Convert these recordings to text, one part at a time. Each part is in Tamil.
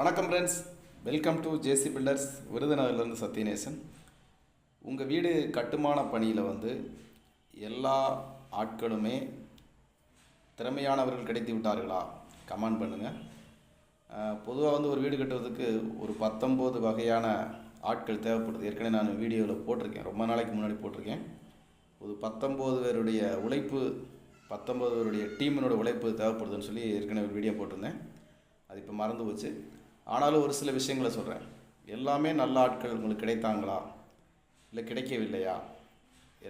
வணக்கம் friends welcome to JC builders விருதுநகர்லேருந்து Sathyanesan. உங்கள் வீடு கட்டுமான பணியில் வந்து எல்லா ஆட்களுமே திறமையானவர்கள் கிடைத்து விட்டார்களா? கமெண்ட் பண்ணுங்கள் பொதுவாக வந்து ஒரு வீடு கட்டுவதற்கு ஒரு பத்தொம்போது வகையான ஆட்கள் தேவைப்படுது. ஏற்கனவே நான் வீடியோவில் போட்டிருக்கேன். ரொம்ப நாளைக்கு முன்னாடி போட்டிருக்கேன். ஒரு பத்தொம்போது பேருடைய உழைப்பு பத்தொம்போது பேருடைய டீமினோட உழைப்பு தேவைப்படுதுன்னு சொல்லி ஏற்கனவே ஒரு வீடியோ போட்டிருந்தேன். அது இப்போ மறந்து போச்சு. ஆனாலும் ஒரு சில விஷயங்களை சொல்கிறேன் எல்லாமே நல்ல ஆட்கள் உங்களுக்கு கிடைத்தாங்களா? இல்லை கிடைக்கவில்லையா?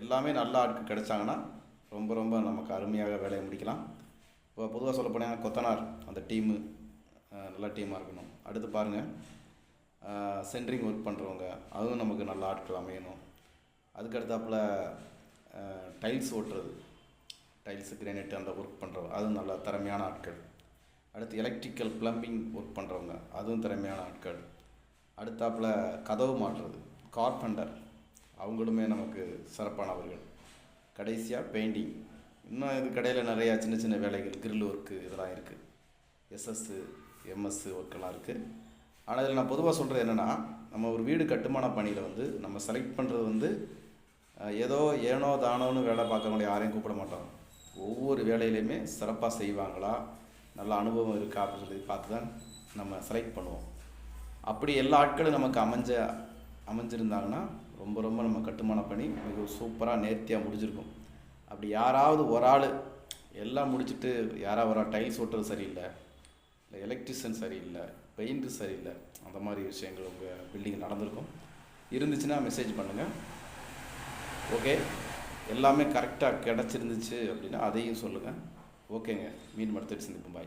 எல்லாமே நல்ல ஆட்கள் கிடைச்சாங்கன்னா ரொம்ப ரொம்ப நமக்கு அருமையாக வேலையை முடிக்கலாம். இப்போ பொதுவாக சொல்ல போனால் கொத்தனார் அந்த டீமு நல்ல டீமாக இருக்கணும். அடுத்து பாருங்கள் சென்ட்ரிங் ஒர்க் பண்ணுறவங்க அதுவும் நமக்கு நல்ல ஆட்கள் அமையணும். அதுக்கு அடுத்தாப்புல டைல்ஸ் ஓட்டுறது. டைல்ஸு கிரானைட் அந்த ஒர்க் பண்ணுறவங்க அதுவும் நல்ல திறமையான ஆட்கள். அடுத்து எலக்ட்ரிக்கல் ப்ளம்பிங் ஒர்க் பண்ணுறவங்க அதுவும் திறமையான ஆட்கள். அடுத்தாப்புல கதவு மாட்டுறது கார்பெண்டர் அவங்களுமே நமக்கு சிறப்பானவர்கள். கடைசியாக பெயிண்டிங் இன்னும் இது கடையில் நிறையா சின்ன சின்ன வேலைகள் கிரில் ஒர்க்கு இதெல்லாம் இருக்குது எஸ்எஸ்ஸு எம்எஸ்ஸு ஒர்க்கெல்லாம் இருக்குது ஆனால் இதில் நான் பொதுவாக சொல்கிறது என்னென்னா நம்ம ஒரு வீடு கட்டுமான பணியில் வந்து நம்ம செலக்ட் பண்ணுறது வந்து ஏதோ ஏனோ தானோன்னு வேலை பார்க்கறவங்கள யாரையும் கூப்பிட மாட்டோம். ஒவ்வொரு வேலையிலையுமே சிறப்பாக செய்வாங்களா? நல்ல அனுபவம் இருக்கா அப்படின்னு சொல்லி பார்த்து தான் நம்ம செலக்ட் பண்ணுவோம். அப்படி எல்லா ஆட்களும் நமக்கு அமைஞ்ச அமைஞ்சிருந்தாங்கன்னா ரொம்ப ரொம்ப நம்ம கட்டுமான பணி மிக சூப்பராக நேர்த்தியாக முடிஞ்சிருக்கும். அப்படி யாராவது ஒரு ஆள் எல்லாம் முடிச்சுட்டு யாராவது ஒரு டைல்ஸ் ஓட்டுறது சரியில்லை இல்லை எலக்ட்ரிஷியன் சரியில்லை பெயிண்ட்டு சரியில்லை அந்த மாதிரி விஷயங்கள் உங்கள் பில்டிங் நடந்திருக்கும். இருந்துச்சுன்னா மெசேஜ் பண்ணுங்கள் ஓகே எல்லாமே கரெக்டாக கிடச்சிருந்துச்சு அப்படின்னா அதையும் சொல்லுங்கள் ஓகேங்க. மீன் மடுத்து சந்திப்போம். பாய்